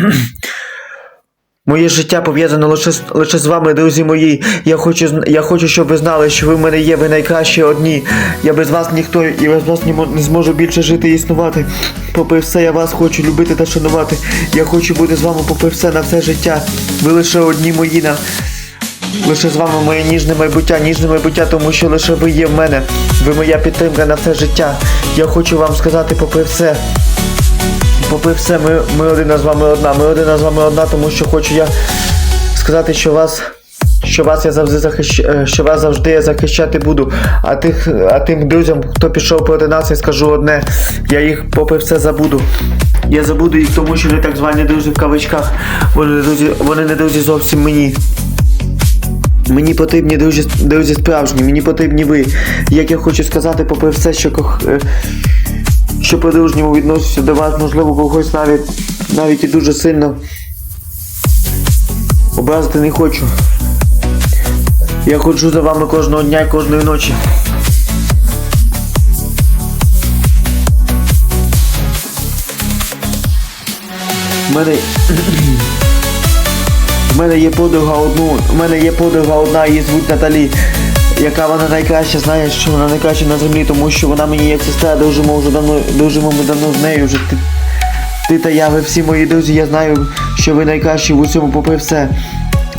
Моє життя пов'язано лише, лише з вами, друзі мої. Я хочу, я хочу, щоб ви знали, що ви в мене є, ви найкращі одні. Я без вас ніхто, і без вас не зможу більше жити і існувати. Попри все, я вас хочу любити та шанувати. Я хочу бути з вами попри все на все життя. Ви лише одні мої на. Лише з вами моє ніжне майбуття, ніжне майбуття, тому що лише ви є в мене. Ви моя підтримка на все життя. Я хочу вам сказати попри все. Попри все, ми, ми одна з вами одна. Ми одна з вами одна, тому що хочу я сказати, що вас. Що вас я завжди захищ... е, що вас завжди я захищати буду. А тих, а тим друзям, хто пішов проти нас, я скажу одне, я їх попри все забуду. Я забуду їх, тому що вони так звані друзі в кавичках. Вони не друзі, вони не друзі зовсім мені. Мені потрібні друзі, друзі справжні, мені потрібні ви. Як я хочу сказати, попри все, що кох... що по-дружньому відноситься до вас, можливо, когось навіть навіть і дуже сильно образити не хочу. Я ходжу за вами кожного дня і кожної ночі. У мене. У мене є подруга одну, у мене є подруга одна, її звуть Наталі, яка вона найкраща, знає, що вона найкраща на землі, тому що вона мені як сестра, дружимо вже давно, дружимо ми давно з нею вже. Ти, ти та я, ви всі мої друзі, я знаю, що ви найкращі в усьому попри все.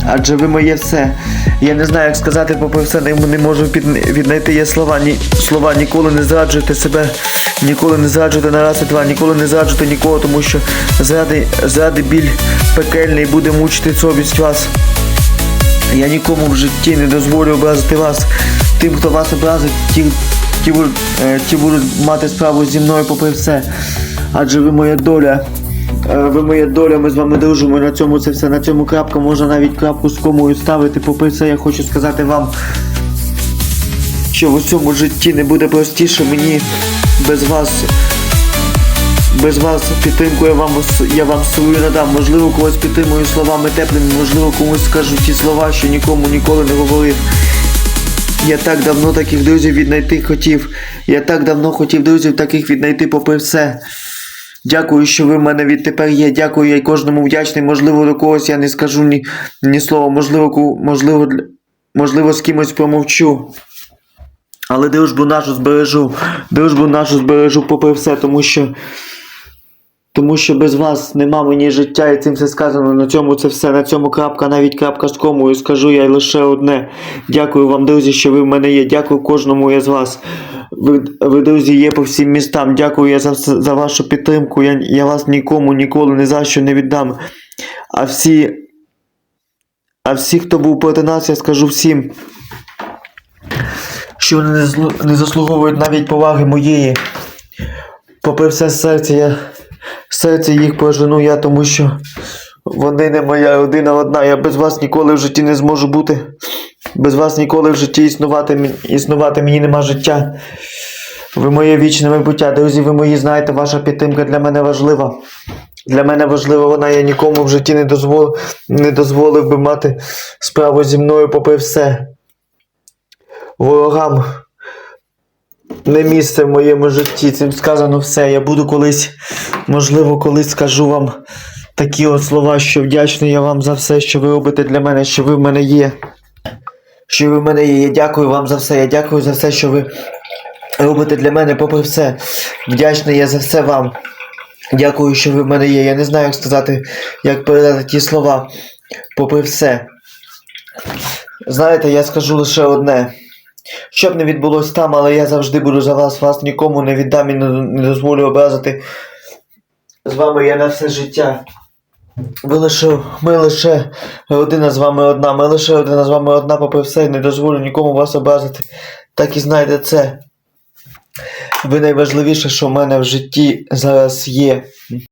Адже ви моє все. Я не знаю, як сказати попри все, не, не можу під, віднайти є слова. Ні, слова ніколи не зраджуйте себе, ніколи не зраджуйте на раз і два, ніколи не зраджуйте нікого, тому що зради, зради біль пекельний буде мучити совість вас. Я нікому в житті не дозволю образити вас. Тим, хто вас образить, ті, ті, е, ті будуть мати справу зі мною попри все. Адже ви моя доля. Е, Ви моя доля, ми з вами дружимо. На цьому це все. На цьому крапка можна навіть крапку з комою ставити. Попри все, я хочу сказати вам, що в усьому житті не буде простіше мені без вас. Без вас підтримку я вам я вам свою надам. Можливо, когось підтримую словами теплими, можливо, комусь скажу ті слова, що нікому ніколи не говорив. Я так давно таких друзів віднайти хотів. Я так давно хотів друзів таких віднайти попри все. Дякую, що ви в мене відтепер є. Дякую, я й кожному вдячний. Можливо, до когось я не скажу ні, ні слова, можливо, можливо, можливо, з кимось промовчу. Але дружбу нашу збережу. Дружбу нашу збережу попри все, тому що. Тому що без вас нема мені життя, і цим все сказано. На цьому це все. На цьому крапка, навіть крапка з комою. Скажу я лише одне. Дякую вам, друзі, що ви в мене є. Дякую кожному із вас. Ви, ви друзі, є по всім містам. Дякую я за, за вашу підтримку. Я, я вас нікому ніколи ні за що не віддам. А всі. А всі, хто був проти нас, я скажу всім, що вони не заслуговують навіть поваги моєї. Попри все серце, я серце їх пожену я, тому що вони не моя родина одна. Я без вас ніколи в житті не зможу бути. Без вас ніколи в житті існувати, існувати мені нема життя. Ви моє вічне майбуття. Друзі, ви мої знаєте, ваша підтримка для мене важлива. Для мене важлива вона, я нікому в житті не, дозвол, не дозволив би мати справу зі мною попри все. Ворогам не місце в моєму житті. Цим сказано все. Я буду колись, можливо, колись скажу вам такі от слова, що вдячний я вам за все, що ви робите для мене, що ви в мене є. Що ви в мене є. Я дякую вам за все. Я дякую за все, що ви робите для мене, попри все. Вдячний я за все вам. Дякую, що ви в мене є. Я не знаю, як сказати, як передати ті слова, попри все. Знаєте, я скажу лише одне. Що б не відбулось там, але я завжди буду за вас, вас нікому не віддам і не дозволю образити. З вами я на все життя. Ви лише, ми лише родина з вами одна, ми лише родина з вами одна, попри все, не дозволю нікому вас образити. Так і знайте це. Ви найважливіше, що в мене в житті зараз є.